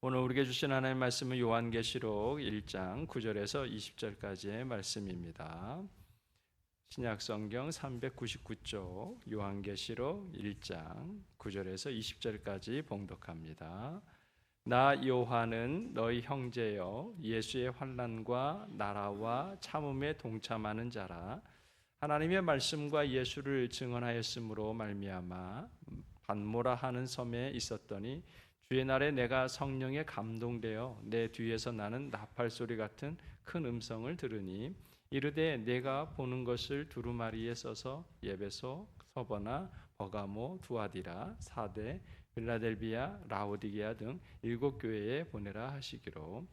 오늘 우리에게 주신 하나님의 말씀은 요한계시록 1장 9절에서 20절까지의 말씀입니다. 신약 성경 399쪽 요한계시록 1장 9절에서 20절까지 봉독합니다. 나 요한은 너희 형제여 예수의 환난과 나라와 참음에 동참하는 자라 하나님의 말씀과 예수를 증언하였으므로 말미암아 반모라 하는 섬에 있었더니 주의 날에 내가 성령에 감동되어 내 뒤에서 나는 나팔 소리 같은 큰 음성을 들으니 이르되 내가 보는 것을 두루마리에 써서 예배소 서버나 버가모 두아디라 사대 빌라델비아 라오디게아 등 일곱 교회에 보내라 하시기로.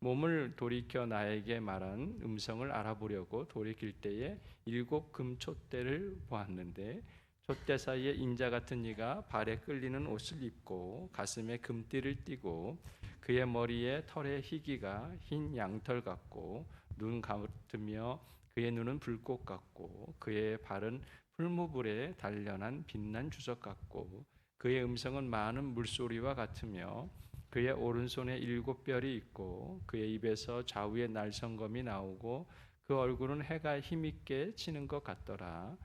몸을 돌이켜 나에게 말한 음성을 알아보려고 돌이킬 때에 일곱 금촛대를 보았는데 촛대 사이에 인자 같은 이가 발에 끌리는 옷을 입고 가슴에 금띠를 띠고 그의 머리에 털에 희기가 흰 양털 같고 눈 같으며 그의 눈은 불꽃 같고 그의 발은 풀무불에 단련한 빛난 주석 같고 그의 음성은 많은 물소리와 같으며 그의 오른손에 일곱 별이 있고 그의 입에서 좌우에 날성검이 나오고 그 얼굴은 해가 힘있게 치는 것 같더라.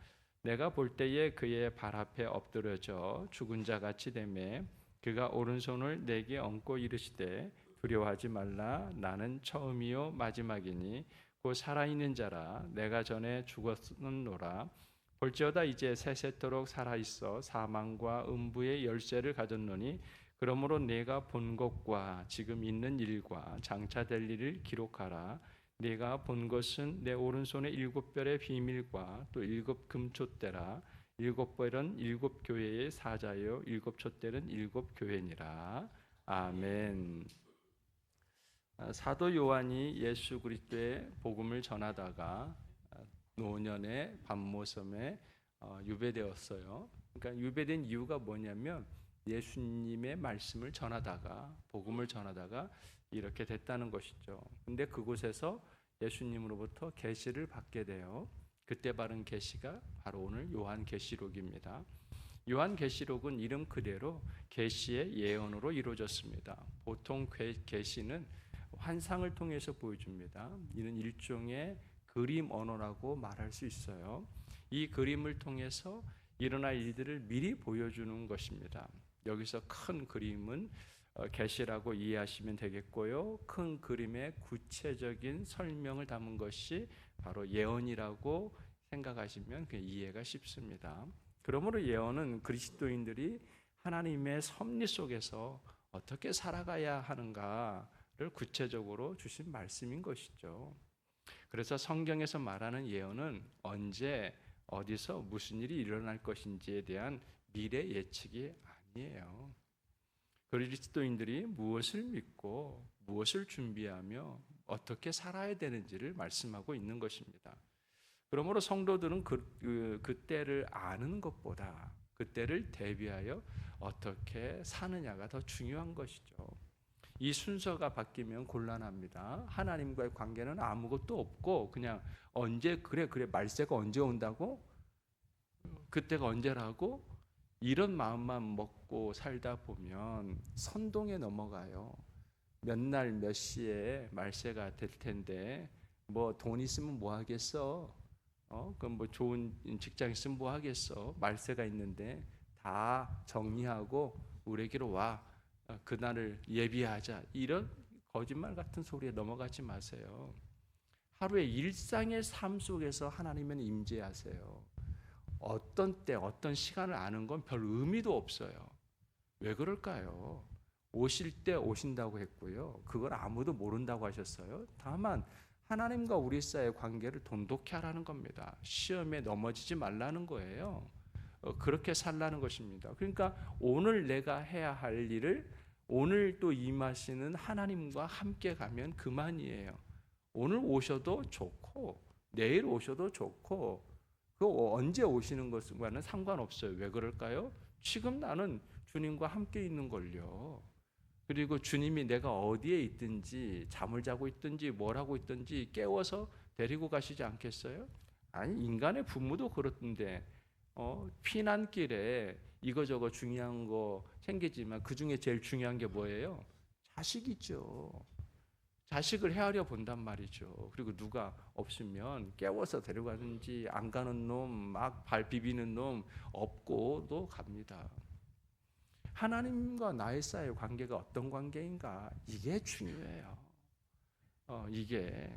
내가 볼 때에 그의 발 앞에 엎드려져 죽은 자 같이 되매 그가 오른손을 내게 얹고 이르시되 두려워하지 말라. 나는 처음이요 마지막이니 곧 살아있는 자라. 내가 전에 죽었는노라. 볼지어다 이제 세세토록 살아있어 사망과 음부의 열쇠를 가졌노니 그러므로 내가 본 것과 지금 있는 일과 장차 될 일을 기록하라 네가 본 것은 내 오른손의 일곱 별의 비밀과 또 일곱 금촛대라 일곱 별은 일곱 교회의 사자요 일곱 촛대는 일곱 교회니라 아멘. 아, 사도 요한이 예수 그리스도의 복음을 전하다가 아, 노년의 밤모섬에 어, 유배되었어요. 그러니까 유배된 이유가 뭐냐면 예수님의 말씀을 전하다가 복음을 전하다가 이렇게 됐다는 것이죠. 근데 그곳에서 예수님으로부터 계시를 받게 돼요. 그때 바른 계시가 바로 오늘 요한 계시록입니다. 요한 계시록은 이름 그대로 계시의 예언으로 이루어졌습니다. 보통 계시는 환상을 통해서 보여줍니다. 이는 일종의 그림 언어라고 말할 수 있어요. 이 그림을 통해서 일어날 일들을 미리 보여주는 것입니다. 여기서 큰 그림은 어, 계시라고 이해하시면 되겠고요. 큰 그림의 구체적인 설명을 담은 것이 바로 예언이라고 생각하시면 이해가 쉽습니다. 그러므로 예언은 그리스도인들이 하나님의 섭리 속에서 어떻게 살아가야 하는가를 구체적으로 주신 말씀인 것이죠. 그래서 성경에서 말하는 예언은 언제 어디서 무슨 일이 일어날 것인지에 대한 미래 예측이 아니에요. 그리스도인들이 무엇을 믿고 무엇을 준비하며 어떻게 살아야 되는지를 말씀하고 있는 것입니다. 그러므로 성도들은 그, 그, 그때를 아는 것보다 그때를 대비하여 어떻게 사느냐가 더 중요한 것이죠. 이 순서가 바뀌면 곤란합니다. 하나님과의 관계는 아무것도 없고 그냥 언제 그래 그래 말세가 언제 온다고 그때가 언제라고 이런 마음만 먹고 살다 보면 선동에 넘어가요. 몇 날 몇 시에 말세가 될 텐데 뭐 돈 있으면 뭐 하겠어? 어, 그럼 뭐 좋은 직장 있으면 뭐 하겠어? 말세가 있는데 다 정리하고 우리에게로 와. 어, 그날을 예비하자. 이런 거짓말 같은 소리에 넘어가지 마세요. 하루의 일상의 삶 속에서 하나님은 임재하세요. 어떤 때, 어떤 시간을 아는 건 별 의미도 없어요. 왜 그럴까요? 오실 때 오신다고 했고요. 그걸 아무도 모른다고 하셨어요. 다만 하나님과 우리 사이의 관계를 돈독히 하라는 겁니다. 시험에 넘어지지 말라는 거예요. 어, 그렇게 살라는 것입니다. 그러니까 오늘 내가 해야 할 일을 오늘 또 임하시는 하나님과 함께 가면 그만이에요. 오늘 오셔도 좋고 내일 오셔도 좋고 그 언제 오시는 것과는 상관없어요. 왜 그럴까요? 지금 나는 주님과 함께 있는 걸요. 그리고 주님이 내가 어디에 있든지 잠을 자고 있든지 뭘 하고 있든지 깨워서 데리고 가시지 않겠어요? 아니 인간의 부모도 그렇던데 어, 피난길에 이거저거 중요한 거 챙기지만 그 중에 제일 중요한 게 뭐예요? 자식이죠. 자식을 헤아려 본단 말이죠. 그리고 누가 없으면 깨워서 데려가든지 안 가는 놈, 막 발 비비는 놈 없고도 갑니다. 하나님과 나의 사이의 관계가 어떤 관계인가 이게 중요해요. 어, 이게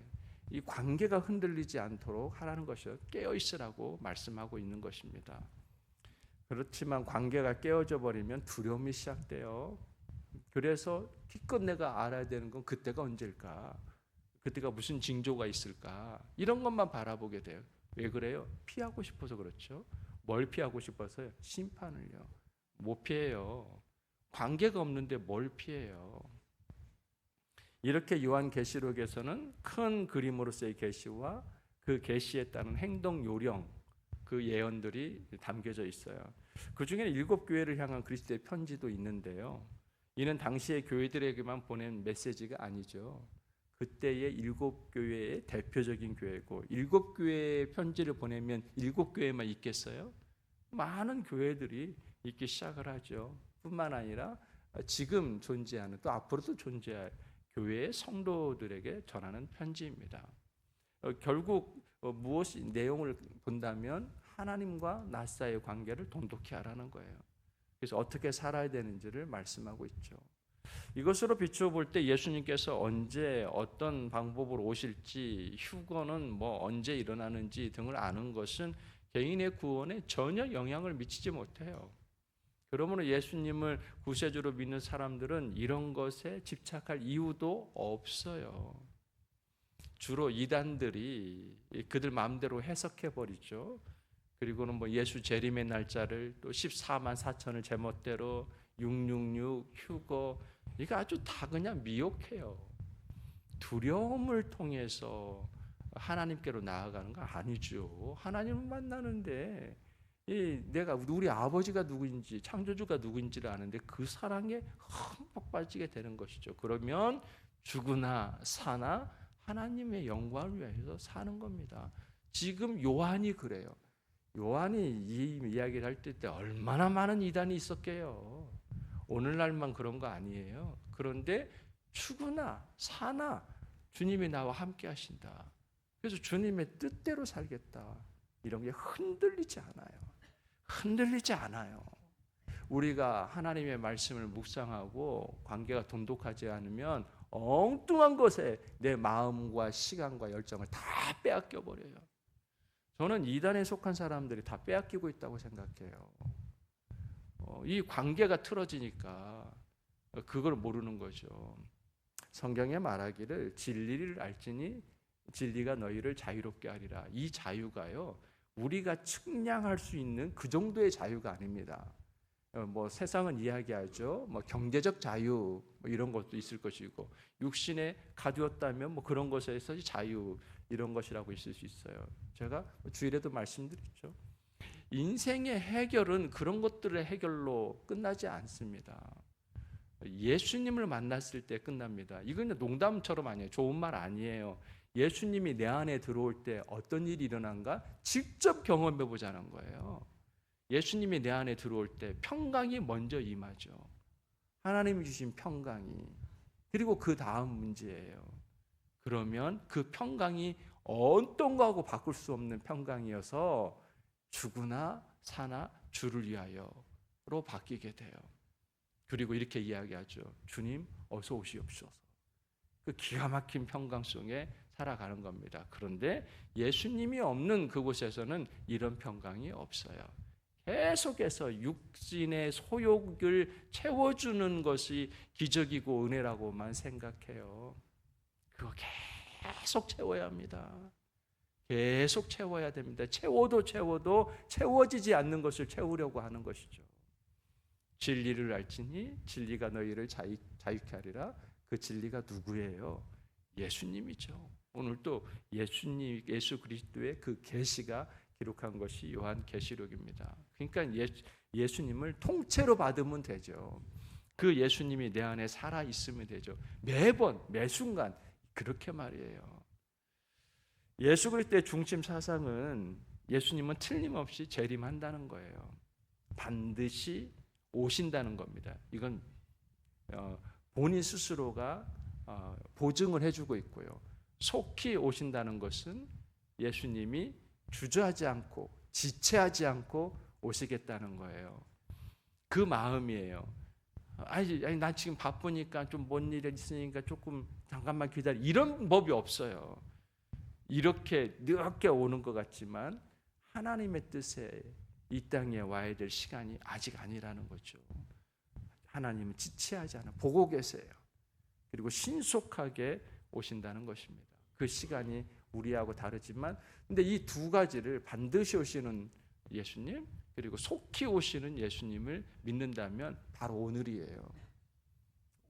이 관계가 흔들리지 않도록 하라는 것이 깨어 있으라고 말씀하고 있는 것입니다. 그렇지만 관계가 깨어져 버리면 두려움이 시작돼요. 그래서 기껏 내가 알아야 되는 건 그때가 언제일까? 그때가 무슨 징조가 있을까? 이런 것만 바라보게 돼요. 왜 그래요? 피하고 싶어서 그렇죠. 뭘 피하고 싶어서요? 심판을요. 못 피해요. 관계가 없는데 뭘 피해요? 이렇게 요한 계시록에서는 큰 그림으로서의 계시와 그 계시에 따른 행동 요령 그 예언들이 담겨져 있어요. 그 중에는 일곱 교회를 향한 그리스도의 편지도 있는데요. 이는 당시의 교회들에게만 보낸 메시지가 아니죠. 그때의 일곱 교회의 대표적인 교회고 일곱 교회의 편지를 보내면 일곱 교회만 있겠어요? 많은 교회들이 있기 시작을 하죠. 뿐만 아니라 지금 존재하는 또 앞으로도 존재할 교회의 성도들에게 전하는 편지입니다. 어, 결국 어, 무엇이 내용을 본다면 하나님과 나 사이의 관계를 돈독히 하라는 거예요. 그래서 어떻게 살아야 되는지를 말씀하고 있죠. 이것으로 비추어 볼 때 예수님께서 언제 어떤 방법으로 오실지 휴거는 뭐 언제 일어나는지 등을 아는 것은 개인의 구원에 전혀 영향을 미치지 못해요. 그러므로 예수님을 구세주로 믿는 사람들은 이런 것에 집착할 이유도 없어요. 주로 이단들이 그들 마음대로 해석해 버리죠. 그리고는 뭐 예수 재림의 날짜를 또 14만 4천을 제멋대로 666 휴거 이거 아주 다 그냥 미혹해요. 두려움을 통해서 하나님께로 나아가는 거 아니죠. 하나님을 만나는데 이 내가 우리 아버지가 누구인지 창조주가 누구인지를 아는데 그 사랑에 흠뻑 빠지게 되는 것이죠. 그러면 죽으나 사나 하나님의 영광을 위해서 사는 겁니다. 지금 요한이 그래요. 요한이 이 이야기를 할 때 얼마나 많은 이단이 있었게요. 오늘날만 그런 거 아니에요. 그런데 죽으나 사나 주님이 나와 함께 하신다. 그래서 주님의 뜻대로 살겠다. 이런 게 흔들리지 않아요. 흔들리지 않아요. 우리가 하나님의 말씀을 묵상하고 관계가 돈독하지 않으면 엉뚱한 것에 내 마음과 시간과 열정을 다 빼앗겨 버려요. 저는 이단에 속한 사람들이 다 빼앗기고 있다고 생각해요. 어, 이 관계가 틀어지니까 그걸 모르는 거죠. 성경에 말하기를 진리를 알지니 진리가 너희를 자유롭게 하리라. 이 자유가요. 우리가 측량할 수 있는 그 정도의 자유가 아닙니다. 어, 뭐 세상은 이야기하죠. 뭐 경제적 자유 뭐 이런 것도 있을 것이고 육신에 가두었다면 뭐 그런 것에서 자유 이런 것이라고 있을 수 있어요. 제가 주일에도 말씀드렸죠. 인생의 해결은 그런 것들의 해결로 끝나지 않습니다. 예수님을 만났을 때 끝납니다. 이건 농담처럼 아니에요. 좋은 말 아니에요. 예수님이 내 안에 들어올 때 어떤 일이 일어난가 직접 경험해 보자는 거예요. 예수님이 내 안에 들어올 때 평강이 먼저 임하죠. 하나님이 주신 평강이. 그리고 그 다음 문제예요. 그러면 그 평강이 어떤 거하고 바꿀 수 없는 평강이어서 죽으나 사나 주를 위하여로 바뀌게 돼요. 그리고 이렇게 이야기하죠. 주님 어서 오시옵소서. 그 기가 막힌 평강 속에 살아가는 겁니다. 그런데 예수님이 없는 그곳에서는 이런 평강이 없어요. 계속해서 육신의 소욕을 채워주는 것이 기적이고 은혜라고만 생각해요. 그거 계속 채워야 합니다. 계속 채워야 됩니다. 채워도 채워도 채워지지 않는 것을 채우려고 하는 것이죠. 진리를 알지니 진리가 너희를 자유, 자유케 하리라. 그 진리가 누구예요? 예수님이죠. 오늘 또 예수님 예수 그리스도의 그 계시가 기록한 것이 요한 계시록입니다. 그러니까 예, 예수님을 통째로 받으면 되죠. 그 예수님이 내 안에 살아 있으면 되죠. 매번 매 순간 그렇게 말이에요. 예수 그리스도의 중심 사상은 예수님은 틀림없이 재림한다는 거예요. 반드시 오신다는 겁니다. 이건 어, 본인 스스로가 어, 보증을 해주고 있고요. 속히 오신다는 것은 예수님이 주저하지 않고 지체하지 않고 오시겠다는 거예요. 그 마음이에요. 아니, 아니 난 지금 바쁘니까 좀 뭔일 있으니까 조금 잠깐만 기다려. 이런 법이 없어요. 이렇게 늦게 오는 것 같지만 하나님의 뜻에 이 땅에 와야 될 시간이 아직 아니라는 거죠. 하나님은 지체하지 않아 보고 계세요. 그리고 신속하게 오신다는 것입니다. 그 시간이 우리하고 다르지만 근데 이 두 가지를 반드시 오시는 예수님 그리고 속히 오시는 예수님을 믿는다면 바로 오늘이에요.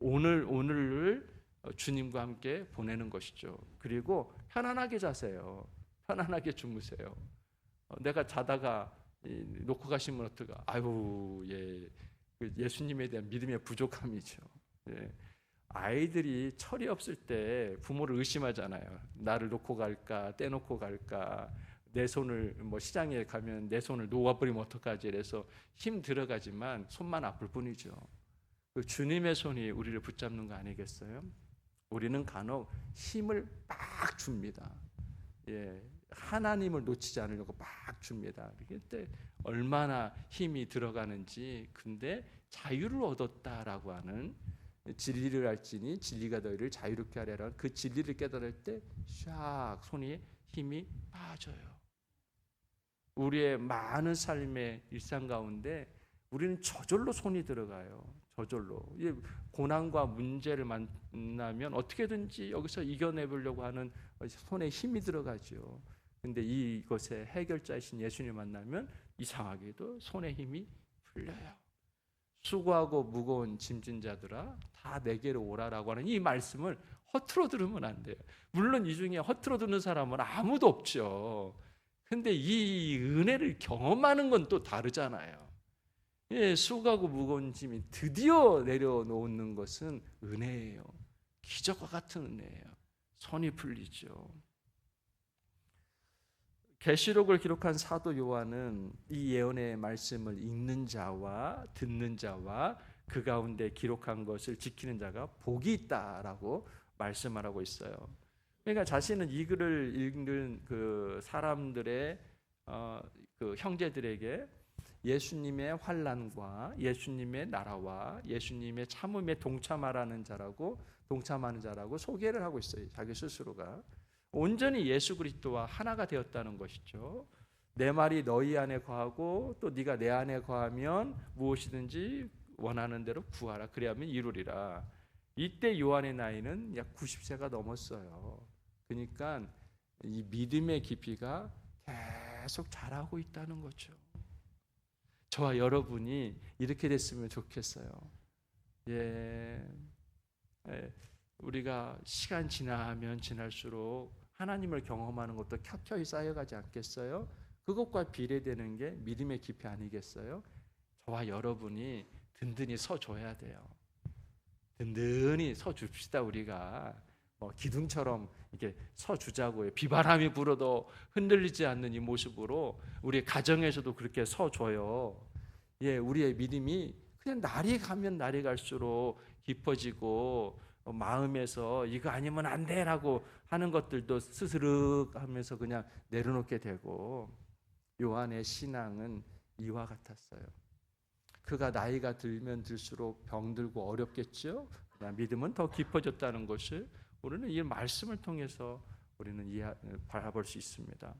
오늘 오늘을 주님과 함께 보내는 것이죠. 그리고 편안하게 자세요. 편안하게 주무세요. 어, 내가 자다가 이, 놓고 가시면 어떡하? 아유 예그 예수님에 대한 믿음의 부족함이죠. 예. 아이들이 철이 없을 때 부모를 의심하잖아요. 나를 놓고 갈까, 떼놓고 갈까, 내 손을 뭐 시장에 가면 내 손을 놓아버리면 어떡하지? 그래서 힘 들어가지만 손만 아플 뿐이죠. 그 주님의 손이 우리를 붙잡는 거 아니겠어요? 우리는 간혹 힘을 막 줍니다. 예, 하나님을 놓치지 않으려고 막 줍니다. 그때 얼마나 힘이 들어가는지 근데 자유를 얻었다라고 하는 진리를 알지니 진리가 너희를 자유롭게 하려는 그 진리를 깨달을 때샥 손이 힘이 빠져요. 우리의 많은 삶의 일상 가운데 우리는 저절로 손이 들어가요. 저절로. 이 고난과 문제를 만나면 어떻게든지 여기서 이겨내보려고 하는 손에 힘이 들어가죠. 근데 이것의 해결자이신 예수님 만나면 이상하게도 손에 힘이 풀려요. 수고하고 무거운 짐진 자들아 다 내게로 오라라고 하는 이 말씀을 허투루 들으면 안 돼요. 물론 이 중에 허투루 듣는 사람은 아무도 없죠. 근데 이 은혜를 경험하는 건 또 다르잖아요. 예, 수고하고 무거운 짐이 드디어 내려놓는 것은 은혜예요. 기적과 같은 은혜예요. 손이 풀리죠. 계시록을 기록한 사도 요한은 이 예언의 말씀을 읽는 자와 듣는 자와 그 가운데 기록한 것을 지키는 자가 복이 있다라고 말씀하고 있어요. 그러니까 자신은 이 글을 읽는 그 사람들의 어, 그 형제들에게 예수님의 환란과 예수님의 나라와 예수님의 참음에 동참하라는 자라고 동참하는 자라고 소개를 하고 있어요. 자기 스스로가. 온전히 예수 그리스도와 하나가 되었다는 것이죠. 내 말이 너희 안에 거하고 또 네가 내 안에 거하면 무엇이든지 원하는 대로 구하라. 그래야면 이루리라. 이때 요한의 나이는 약 90세가 넘었어요. 그러니까 이 믿음의 깊이가 계속 자라고 있다는 거죠. 저와 여러분이 이렇게 됐으면 좋겠어요. 예. 예. 우리가 시간 지나면 지날수록 하나님을 경험하는 것도 켜켜이 쌓여가지 않겠어요? 그것과 비례되는 게 믿음의 깊이 아니겠어요? 저와 여러분이 든든히 서 줘야 돼요. 든든히 서 줍시다 우리가 뭐 기둥처럼 이렇게 서 주자고요. 비바람이 불어도 흔들리지 않는 이 모습으로 우리 가정에서도 그렇게 서 줘요. 예, 우리의 믿음이 그냥 날이 가면 날이 갈수록 깊어지고 어, 마음에서 이거 아니면 안 돼라고 하는 것들도 스스로 하면서 그냥 내려놓게 되고 요한의 신앙은 이와 같았어요. 그가 나이가 들면 들수록 병들고 어렵겠죠. 믿음은 더 깊어졌다는 것을 우리는 이 말씀을 통해서 우리는 바라볼 수 있습니다.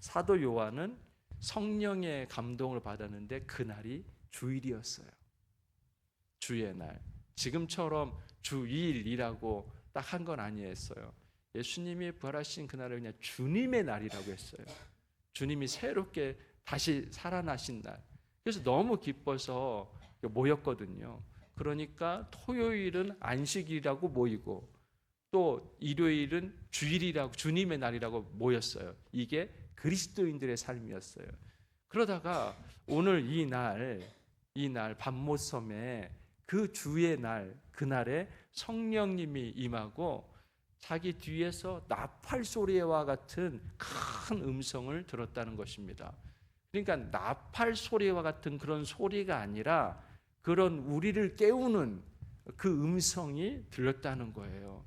사도 요한은 성령의 감동을 받았는데 그날이 주일이었어요. 주의 날. 지금처럼 주일이라고 딱 한 건 아니었어요. 예수님이 부활하신 그날을 그냥 주님의 날이라고 했어요. 주님이 새롭게 다시 살아나신 날. 그래서 너무 기뻐서 모였거든요. 그러니까 토요일은 안식이라고 모이고 또 일요일은 주일이라고 주님의 날이라고 모였어요. 이게 그리스도인들의 삶이었어요. 그러다가 오늘 이 날, 이 날 밤모섬에 그 주의 날, 그날에 성령님이 임하고 자기 뒤에서 나팔 소리와 같은 큰 음성을 들었다는 것입니다. 그러니까 나팔 소리와 같은 그런 소리가 아니라 그런 우리를 깨우는 그 음성이 들렸다는 거예요.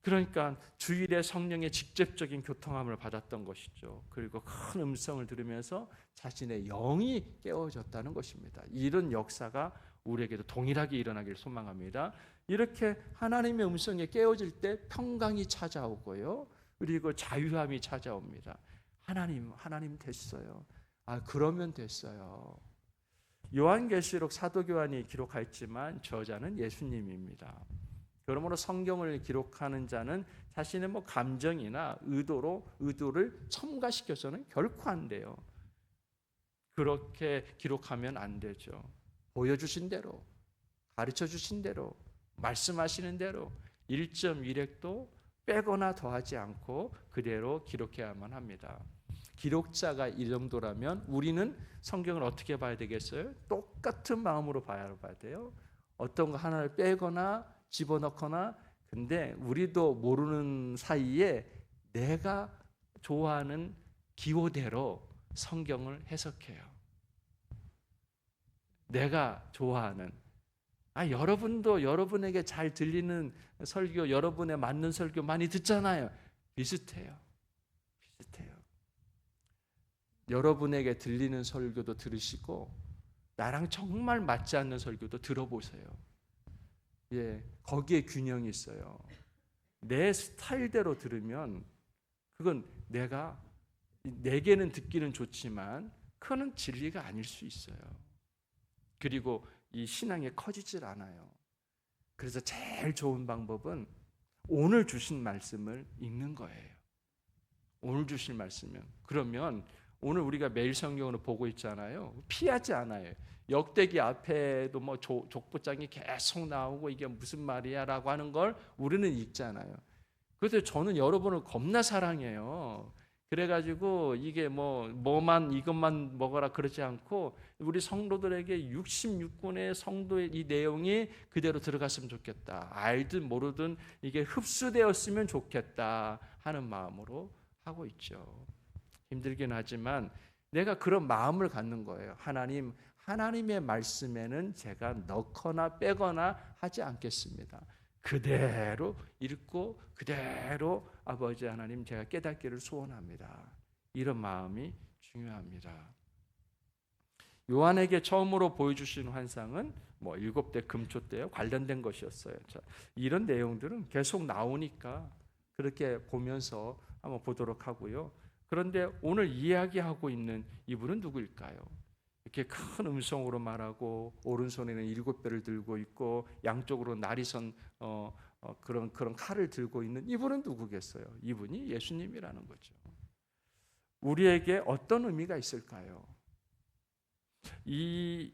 그러니까 주일에 성령의 직접적인 교통함을 받았던 것이죠. 그리고 큰 음성을 들으면서 자신의 영이 깨워졌다는 것입니다. 이런 역사가 우리에게도 동일하게 일어나길 소망합니다. 이렇게 하나님의 음성에 깨워질 때 평강이 찾아오고요. 그리고 자유함이 찾아옵니다. 하나님, 하나님 됐어요. 아, 그러면 됐어요. 요한계시록 사도 교환이 기록하였지만 저자는 예수님입니다. 그러므로 성경을 기록하는 자는 자신의 뭐 감정이나 의도로 의도를 첨가시켜서는 결코 안 돼요. 그렇게 기록하면 안 되죠. 보여주신 대로, 가르쳐 주신 대로, 말씀하시는 대로 1.1획도 빼거나 더하지 않고 그대로 기록해야만 합니다. 기록자가 이 정도라면 우리는 성경을 어떻게 봐야 되겠어요? 똑같은 마음으로 봐야 돼요. 어떤 거 하나를 빼거나 집어넣거나 근데 우리도 모르는 사이에 내가 좋아하는 기호대로 성경을 해석해요. 내가 좋아하는 아 여러분도 여러분에게 잘 들리는 설교, 여러분에 맞는 설교 많이 듣잖아요. 비슷해요. 비슷해요. 여러분에게 들리는 설교도 들으시고 나랑 정말 맞지 않는 설교도 들어보세요. 예, 거기에 균형이 있어요. 내 스타일대로 들으면 그건 내가 내게는 듣기는 좋지만 그거는 진리가 아닐 수 있어요. 그리고 이 신앙이 커지질 않아요. 그래서 제일 좋은 방법은 오늘 주신 말씀을 읽는 거예요. 오늘 주실 말씀은 그러면 오늘 우리가 매일 성경으로 보고 있잖아요. 피하지 않아요. 역대기 앞에도 뭐 조, 족보장이 계속 나오고 이게 무슨 말이야라고 하는 걸 우리는 읽잖아요. 그래서 저는 여러분을 겁나 사랑해요. 그래가지고 이게 뭐 뭐만 이것만 먹어라 그러지 않고 우리 성도들에게 66권의 성도의 이 내용이 그대로 들어갔으면 좋겠다. 알든 모르든 이게 흡수되었으면 좋겠다 하는 마음으로 하고 있죠. 힘들긴 하지만 내가 그런 마음을 갖는 거예요. 하나님, 하나님의 말씀에는 제가 넣거나 빼거나 하지 않겠습니다. 그대로 읽고 그대로 아버지 하나님 제가 깨닫기를 소원합니다. 이런 마음이 중요합니다. 요한에게 처음으로 보여주신 환상은 뭐 일곱 대 금초대에 관련된 것이었어요. 자, 이런 내용들은 계속 나오니까 그렇게 보면서 한번 보도록 하고요. 그런데 오늘 이야기하고 있는 이분은 누구일까요? 이렇게 큰 음성으로 말하고 오른손에는 일곱 배를 들고 있고 양쪽으로 나리선 어, 어, 그런 그런 칼을 들고 있는 이분은 누구겠어요? 이분이 예수님이라는 거죠. 우리에게 어떤 의미가 있을까요? 이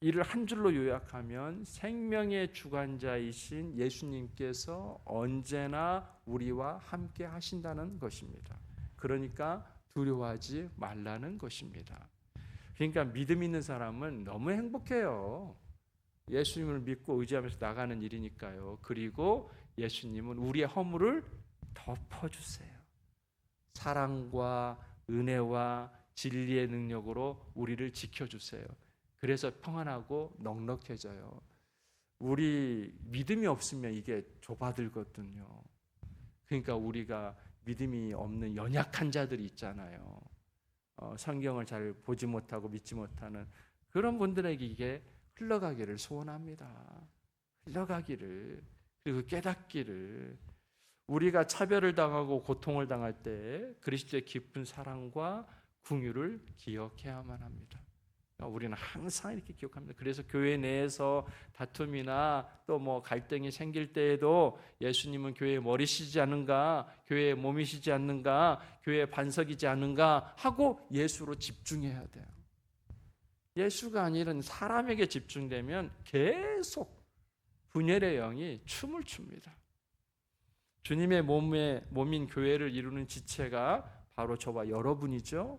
이를 한 줄로 요약하면 생명의 주관자이신 예수님께서 언제나 우리와 함께 하신다는 것입니다. 그러니까 두려워하지 말라는 것입니다. 그러니까 믿음 있는 사람은 너무 행복해요. 예수님을 믿고 의지하면서 나가는 일이니까요. 그리고 예수님은 우리의 허물을 덮어주세요. 사랑과 은혜와 진리의 능력으로 우리를 지켜주세요. 그래서 평안하고 넉넉해져요. 우리 믿음이 없으면 이게 좁아들거든요. 그러니까 우리가 믿음이 없는 연약한 자들이 있잖아요. 어, 성경을 잘 보지 못하고 믿지 못하는 그런 분들에게 이게 흘러가기를 소원합니다. 흘러가기를 그리고 깨닫기를 우리가 차별을 당하고 고통을 당할 때 그리스도의 깊은 사랑과 궁유를 기억해야만 합니다. 우리는 항상 이렇게 기억합니다. 그래서 교회 내에서 다툼이나 또 뭐 갈등이 생길 때에도 예수님은 교회의 머리시지 않는가, 교회의 몸이시지 않는가, 교회의 반석이지 않는가 하고 예수로 집중해야 돼요. 예수가 아니라 사람에게 집중되면 계속 분열의 영이 춤을 춥니다. 주님의 몸의 몸인 교회를 이루는 지체가 바로 저와 여러분이죠.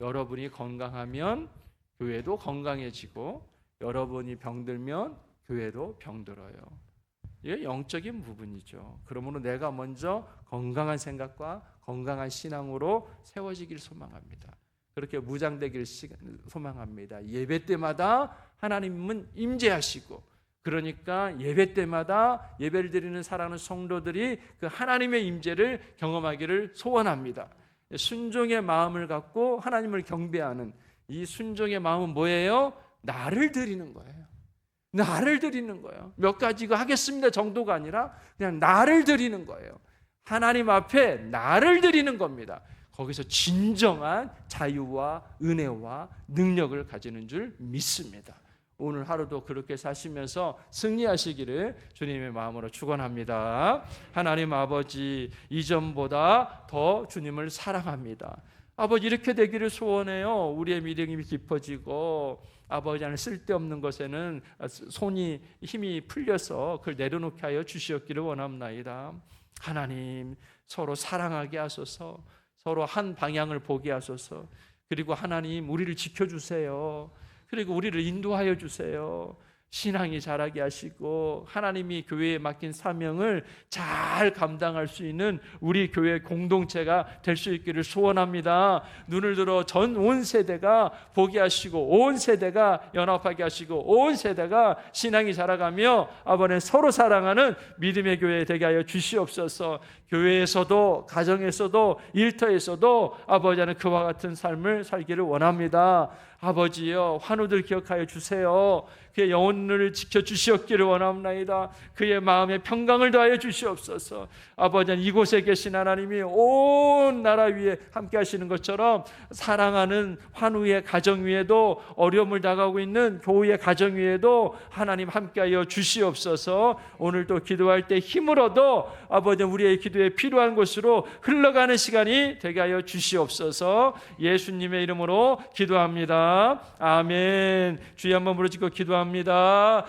여러분이 건강하면 교회도 건강해지고 여러분이 병들면 교회도 병들어요. 이게 영적인 부분이죠. 그러므로 내가 먼저 건강한 생각과 건강한 신앙으로 세워지길 소망합니다. 그렇게 무장되길 소망합니다. 예배 때마다 하나님은 임재하시고 그러니까 예배 때마다 예배를 드리는 사랑하는 성도들이 그 하나님의 임재를 경험하기를 소원합니다. 순종의 마음을 갖고 하나님을 경배하는 이 순종의 마음은 뭐예요? 나를 드리는 거예요. 나를 드리는 거예요. 몇 가지 이거 하겠습니다 정도가 아니라 그냥 나를 드리는 거예요. 하나님 앞에 나를 드리는 겁니다. 거기서 진정한 자유와 은혜와 능력을 가지는 줄 믿습니다. 오늘 하루도 그렇게 사시면서 승리하시기를 주님의 마음으로 축원합니다. 하나님 아버지 이전보다 더 주님을 사랑합니다. 아버지 이렇게 되기를 소원해요. 우리의 믿음이 깊어지고 아버지 안에 쓸데없는 것에는 손이 힘이 풀려서 그걸 내려놓게 하여 주시었기를 원합나이다. 하나님 서로 사랑하게 하소서. 서로 한 방향을 보게 하소서. 그리고 하나님 우리를 지켜 주세요. 그리고 우리를 인도하여 주세요. 신앙이 자라게 하시고 하나님이 교회에 맡긴 사명을 잘 감당할 수 있는 우리 교회 공동체가 될 수 있기를 소원합니다. 눈을 들어 전 온 세대가 보게 하시고 온 세대가 연합하게 하시고 온 세대가 신앙이 자라가며 아버지 서로 사랑하는 믿음의 교회 되게 하여 주시옵소서. 교회에서도 가정에서도 일터에서도 아버지는 그와 같은 삶을 살기를 원합니다. 아버지여 환우들 기억하여 주세요. 그의 영혼을 지켜 주시옵기를 원합나이다. 그의 마음에 평강을 더하여 주시옵소서. 아버지 이곳에 계신 하나님이 온 나라 위에 함께 하시는 것처럼 사랑하는 환우의 가정 위에도 어려움을 당하고 있는 교우의 가정 위에도 하나님 함께하여 주시옵소서. 오늘도 기도할 때 힘을 얻어 아버지 우리의 기도에 필요한 곳으로 흘러가는 시간이 되게 하여 주시옵소서. 예수님의 이름으로 기도합니다. 아멘. 주여 한번 부르짖고 기도합니다.